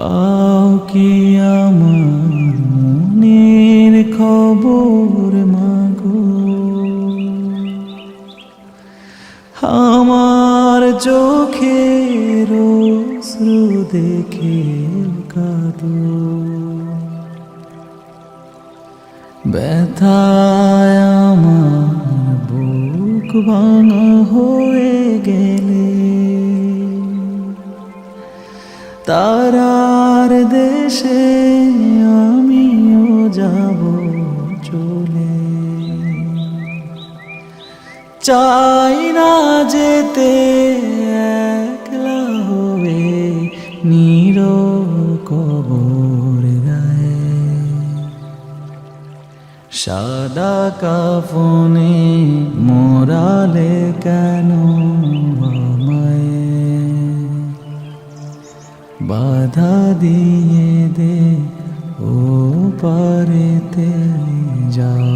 পাও কি আমার মনের খবর মাগো? আমার চোখের শ্রু দেখে কাদো। ব্যথায় আমার বুক ভাঙা হয়ে গেলে তারার দেশে আমিও যাব চলে। চাই না যেতে একলা হবে নির কবর গায়ে। সাদা কাফনে মোরালে কেন বাধা দিয়ে দে ও পারেতে যাওয়া